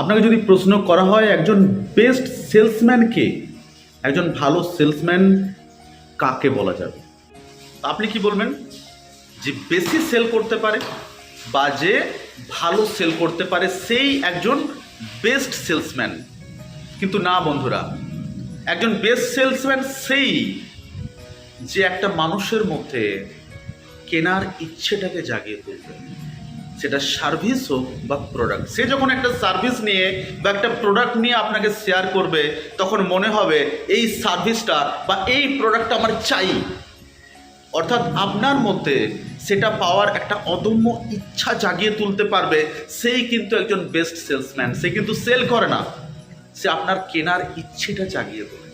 আপনাকে যদি প্রশ্ন করা হয় একজন বেস্ট সেলসম্যান কে, একজন ভালো সেলসম্যান কাকে বলা যাবে? আপনি কি বলবেন? যে বেশি সেল করতে পারে বা যে ভালো সেল করতে পারে সেই একজন বেস্ট সেলসম্যান কিন্তু না বন্ধুরা, একজন বেস্ট সেলসম্যান সেই যে একটা মানুষের মধ্যে কেনার ইচ্ছেটাকে জাগিয়ে তুলবে। সেটা সার্ভিস হোক বা প্রোডাক্ট সে যখন একটা সার্ভিস নিয়ে বা একটা প্রোডাক্ট নিয়ে আপনাকে শেয়ার করবে, তখন মনে হবে এই সার্ভিসটা বা এই প্রোডাক্টটা আমার চাই। অর্থাৎ আপনার মধ্যে সেটা পাওয়ার একটা অদম্য ইচ্ছা জাগিয়ে তুলতে পারবে, সেই কিন্তু একজন বেস্ট সেলসম্যান সে কিন্তু সেল করে না। সে আপনার কেনার ইচ্ছেটা জাগিয়ে তোলে।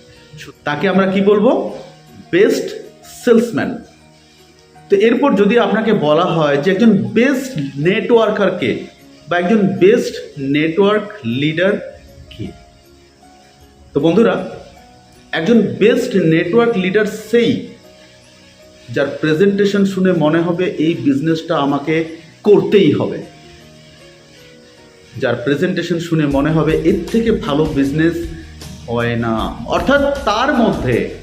তাকে আমরা কি বলব? বেস্ট সেলসম্যান তো এরপর যদি আপনাকে বলা হয় যে একজন বেস্ট নেটওয়ার্কার কে বা একজন বেস্ট নেটওয়ার্ক লিডার কে, তো বন্ধুরা, একজন বেস্ট নেটওয়ার্ক লিডার সেই যার প্রেজেন্টেশন শুনে মনে হবে এই বিজনেসটা আমাকে করতেই হবে। যার প্রেজেন্টেশন শুনে মনে হবে এর থেকে ভালো বিজনেস হয় না। অর্থাৎ তার মধ্যে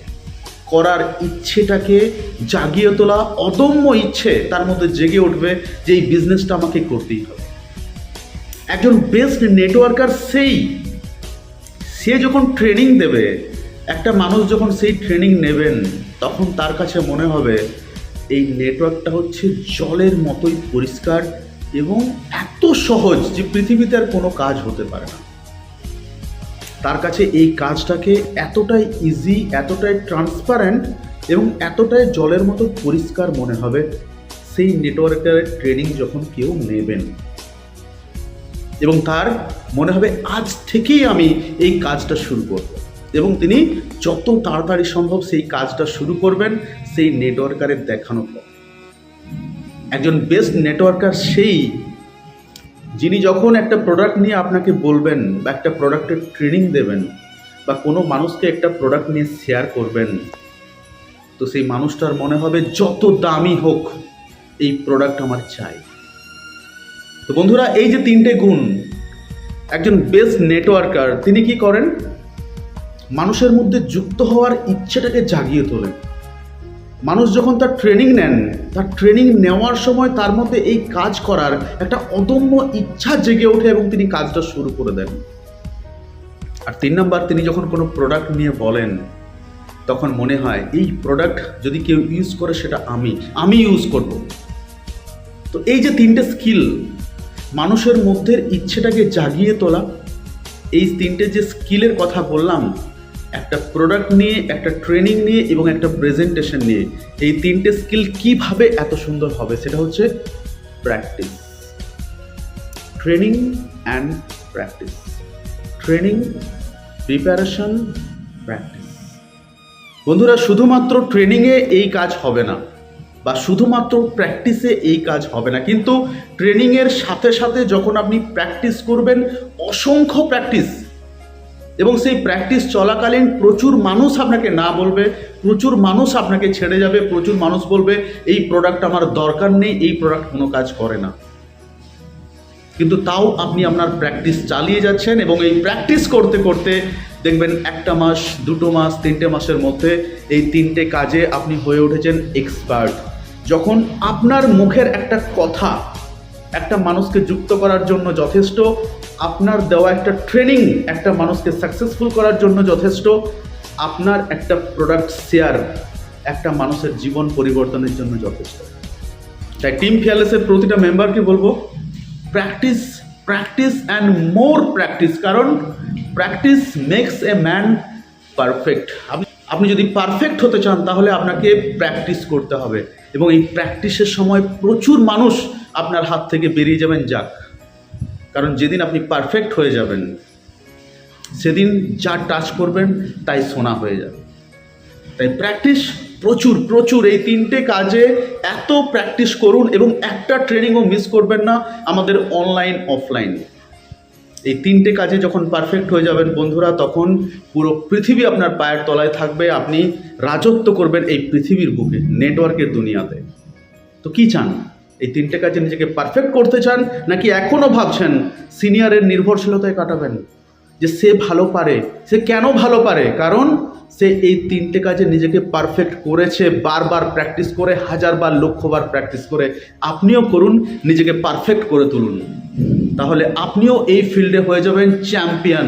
করার ইচ্ছেটাকে জাগিয়ে তোলা অদম্য ইচ্ছে, তার মধ্যে জেগে উঠবে যে এই বিজনেসটা আমাকে করতেই হবে। একজন বেস্ট নেটওয়ার্কার সেই, সে যখন ট্রেনিং দেবে, একটা মানুষ যখন সেই ট্রেনিং নেবেন, তখন তার কাছে মনে হবে, এই নেটওয়ার্কটা হচ্ছে জলের মতোই পরিষ্কার এবং এত সহজ যে পৃথিবীতে আর কোনো কাজ হতে পারে না। তার কাছে এই কাজটাকে এতটাই ইজি এতটাই ট্রান্সপারেন্ট এবং এতটাই জলের মতো পরিষ্কার মনে হবে, সেই নেটওয়ার্কের ট্রেনিং যখন কেউ নেবেন। এবং তার মনে হবে, আজ থেকেই আমি এই কাজটা শুরু করব। এবং তিনি যত তাড়াতাড়ি সম্ভব সেই কাজটা শুরু করবেন, সেই নেটওয়ার্কারের দেখানো পর। একজন বেস্ট নেটওয়ার্কার সেই যিনি যখন একটা প্রোডাক্ট নিয়ে আপনাকে বলবেন বা একটা প্রোডাক্টের ট্রেনিং দেবেন বা কোনো মানুষকে একটা প্রোডাক্ট নিয়ে শেয়ার করবেন, তো সেই মানুষটার মনে হবে যত দামি হোক এই প্রোডাক্ট আমার চাই। তো বন্ধুরা, এই যে তিনটে গুণ, একজন বেস্ট নেটওয়ার্কার তিনি কি করেন? মানুষের মধ্যে যুক্ত হওয়ার ইচ্ছেটাকে জাগিয়ে তোলেন। মানুষ যখন তার ট্রেনিং নেন, তার ট্রেনিং নেওয়ার সময় তার মধ্যে এই কাজ করার একটা অদম্য ইচ্ছা জেগে ওঠে এবং তিনি কাজটা শুরু করে দেন। আর তিন নম্বর, তিনি যখন কোনো প্রোডাক্ট নিয়ে বলেন, তখন মনে হয়, এই প্রোডাক্ট যদি কেউ ইউজ করে, সেটা আমি আমি ইউজ করব। তো এই যে তিনটে স্কিল মানুষের মধ্যে ইচ্ছেটাকে জাগিয়ে তোলা, এই তিনটে যে স্কিলের কথা বললাম একটা প্রোডাক্ট নিয়ে, একটা ট্রেনিং নিয়ে এবং একটা প্রেজেন্টেশন নিয়ে এই তিনটে স্কিল কীভাবে এত সুন্দর হবে সেটা হচ্ছে practice training and practice training preparation practice বন্ধুরা, শুধুমাত্র ট্রেনিংয়ে এই কাজ হবে না বা শুধুমাত্র প্র্যাকটিসে এই কাজ হবে না, কিন্তু ট্রেনিংয়ের সাথে সাথে যখন আপনি প্র্যাকটিস করবেন, অসংখ্য প্র্যাকটিস এবং সেই প্র্যাকটিস চলাকালীন প্রচুর মানুষ আপনাকে না বলবে, প্রচুর মানুষ আপনাকে ছেড়ে যাবে, প্রচুর মানুষ বলবে, এই প্রোডাক্ট আমার দরকার নেই, এই প্রোডাক্ট কোনো কাজ করে না। কিন্তু তাও আপনি আপনার প্র্যাকটিস চালিয়ে যাচ্ছেন এবং এই প্র্যাকটিস করতে করতে দেখবেন একটা মাস, দুটো মাস, তিনটে মাসের মধ্যে এই তিনটে কাজে আপনি হয়ে উঠেছেন এক্সপার্ট যখন আপনার মুখের একটা কথা একটা মানুষকে যুক্ত করার জন্য যথেষ্ট, আপনার দেওয়া একটা ট্রেনিং একটা মানুষকে সাকসেসফুল করার জন্য যথেষ্ট, আপনার একটা প্রোডাক্ট শেয়ার একটা মানুষের জীবন পরিবর্তনের জন্য যথেষ্ট। তাই টিম ফিয়ারলেসের প্রতিটা মেম্বারকে বলব practice practice and more practice কারণ practice makes a man perfect আপনি আপনি যদি পারফেক্ট হতে চান, তাহলে আপনাকে প্র্যাকটিস করতে হবে এবং এই প্র্যাকটিসের সময় প্রচুর মানুষ আপনার হাত থেকে বেরিয়ে যাবেন, যাক। কারণ যেদিন আপনি পারফেক্ট হয়ে যাবেন, সেদিন যা টাচ করবেন, তাই সোনা হয়ে যাবে। তাই প্র্যাকটিস প্রচুর প্রচুর। এই তিনটে কাজে এত প্র্যাকটিস করুন এবং একটা ট্রেনিংও মিস করবেন না আমাদের অনলাইন অফলাইন এই তিনটে কাজে যখন পারফেক্ট হয়ে যাবেন বন্ধুরা, তখন পুরো পৃথিবী আপনার পায়ের তলায় থাকবে। আপনি রাজত্ব করবেন এই পৃথিবীর বুকে নেটওয়ার্কের দুনিয়াতে। তো কি চান? এই তিনটে কাজে নিজেকে পারফেক্ট করতে চান নাকি এখনও ভাবছেন সিনিয়রের নির্ভরশীলতায় কাটাবেন? যে সে ভালো পারে, সে কেন ভালো পারে? কারণ সে এই তিনটে কাজে নিজেকে পারফেক্ট করেছে, বারবার প্র্যাকটিস করে, হাজারবার, লক্ষবার প্র্যাকটিস করে। আপনিও করুন, নিজেকে পারফেক্ট করে তুলুন। তাহলে আপনিও এই ফিল্ডে হয়ে যাবেন চ্যাম্পিয়ন